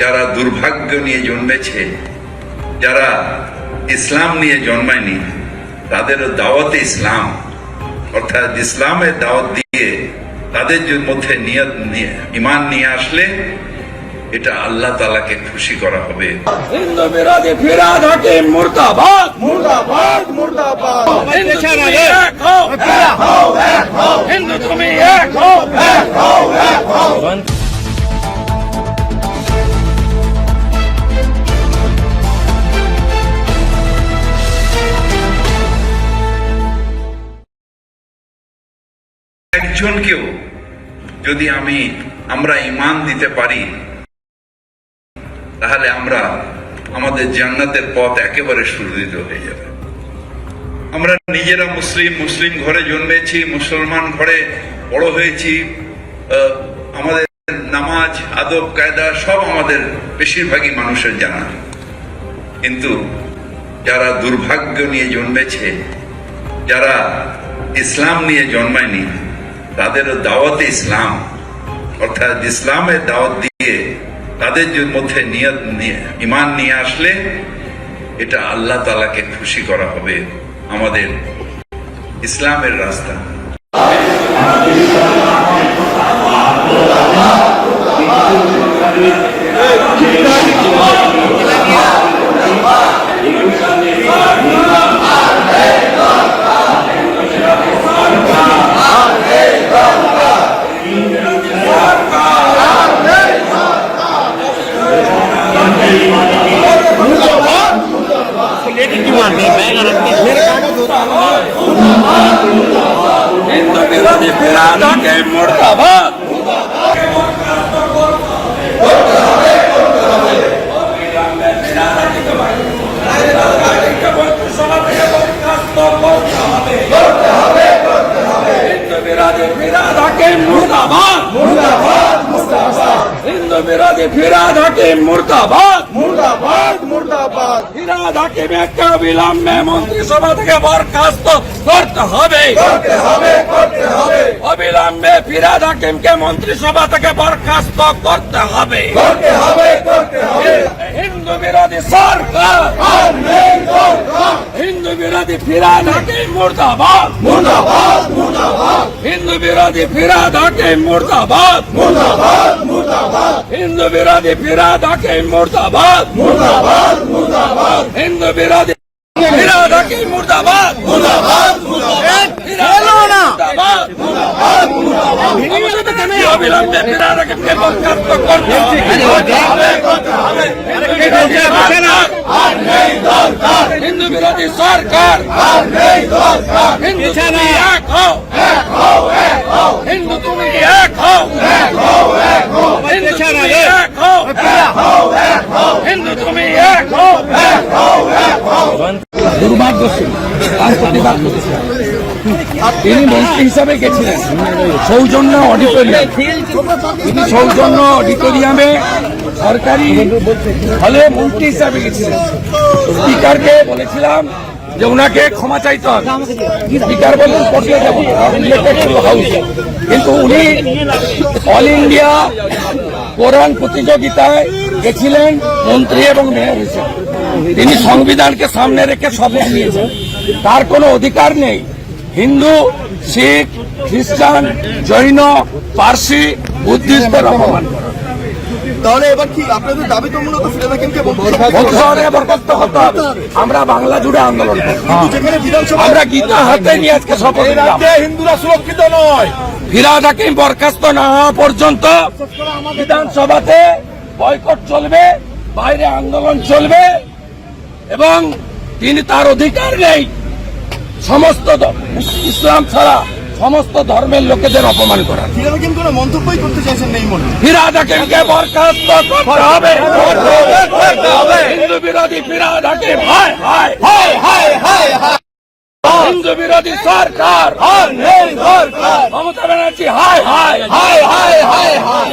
যারা দুর্ভাগ্য নিয়ে জন্মেছে যারা ইসলাম নিয়ে জন্মায়নি তাদেরও দাওয়াতে ইসলাম। অর্থাৎ ইসলামের দাওয়াত দিয়ে তাদের মধ্যে নিয়ত নিয়ে ইমান নিয়ে আসলে এটা আল্লাহ তালাকে খুশি করা হবে। হিন্দু তুমি এক হও এক হও। একজনকেও যদি আমি, আমরা ইমান দিতে পারি, তাহলে আমরা আমাদের জান্নাতের পথ একেবারে সুরক্ষিত হয়ে যাবে। আমরা নিজেরা মুসলিম মুসলিম ঘরে জন্মেছি, মুসলমান ঘরে বড় হয়েছি আমাদের নামাজ, আদব, কায়দা সব আমাদের বেশিরভাগই মানুষের জানা। কিন্তু যারা দুর্ভাগ্য নিয়ে জন্মেছে, যারা ইসলাম নিয়ে জন্মায়নি তাদেরও দাওয়াত ইসলাম, অর্থাৎ ইসলামের দাওয়াত দিয়ে তাদের মধ্যে নিয়ত নিয়ে ইমান নিয়ে আসলে এটা আল্লাহ তালাকে খুশি করা হবে আমাদের ইসলামের রাস্তা। হাকিম মুর্দাবাদ হিন্দু বিরোধী ফিরাদ হাকিম মুর্দাবাদ বিরোধী ফিরাদ হাকিম মুর্দাবাদ। মুর্দাবাদ মুর্দাবাদ। ফিরাদ হাকিমকে অবিলম্বে মন্ত্রিসভা থেকে বরখাস্ত করতে হবে। করতে হবে করতে হবে। অবিলম্বে ফিরাদ হাকিমকে মন্ত্রিসভা থেকে বরখাস্ত করতে হবে। করতে হবে করতে হবে। হিন্দু বিরোধী সরকার। হিন্দু বিরোধী ফিরাদ হাকিম মুর্দাবাদ মুর্দাবাদ মুর্দাবাদ হিন্দু বিরোধী ফিরাদ হাকিম মুর্দাবাদ মুর্দাবাদ মুর্দাবাদ হিন্দু বিরোধী ফিরাদ হাকিম মুর্দাবাদ মুর্দাবাদ মুর্দাবাদ হিন্দু বিরোধী ফিরাদ হাকিম মুর্দাবাদ মুর্দাবাদ মুর্দাবাদ মুর্দাবাদ অবিলম্বে ফিরাদ হাকিমকে বরখাস্ত করতে হবে আর নেই দরকার হিন্দু বিরোধী সরকার। হিন্দু তুমি এক হও। হিন্দু তুমি তুমি তিনি মন্ত্রী হিসাবে গেছিলেন। সৌজন্য অডিটোরিয়াম। তিনি সৌজন্য অডিটোরিয়ামে সরকারি হলে মন্ত্রী হিসাবে গেছিলেন। স্পিকারকে বলেছিলাম যে ওনাকে ক্ষমা চাইতে স্পিকার বললেন কিন্তু উনি অল ইন্ডিয়া কোরআন প্রতিযোগিতায় গেছিলেন, মন্ত্রী এবং মেয়র হিসেবে। তিনি সংবিধানকে সামনে রেখে শপথ নিয়েছেন। তার কোনো অধিকার নেই। হিন্দু, শিখ, খ্রিস্টান, জৈন, পার্সি বুদ্ধিস্টদের অপমান করা তাহলে এবার কি আপনাদের দাবি তো মূলত ফিরে থাকেন বরখাস্ত হতে হবে? আমরা বাংলা জুড়ে আন্দোলন করব। যেখানে বিধানসভা আমরা গীতা হাতে নিয়ে আজকে শপথ হিন্দুরা সুরক্ষিত নয়। ফিরাদ হাকিম বরখাস্ত না হওয়া পর্যন্ত বিধানসভাতে বয়কট চলবে বাইরে আন্দোলন চলবে এবং তিনি তার অধিকার নেই। সমস্ত দ- ইসলাম ছাড়া সমস্ত ধর্মের লোকেদের অপমান করা। কোনো মন্তব্যই করতে চাইছেন নেই মনে ফিরাদ হাকিমকে বরখাস্ত করতে হবে। হিন্দু বিরোধী ফিরাদ হাকিম হায় হায় হায় হায় হায় হায় হিন্দু বিরোধী সরকার। মমতা ব্যানার্জি হায় হায় হায় হায় হায় হায়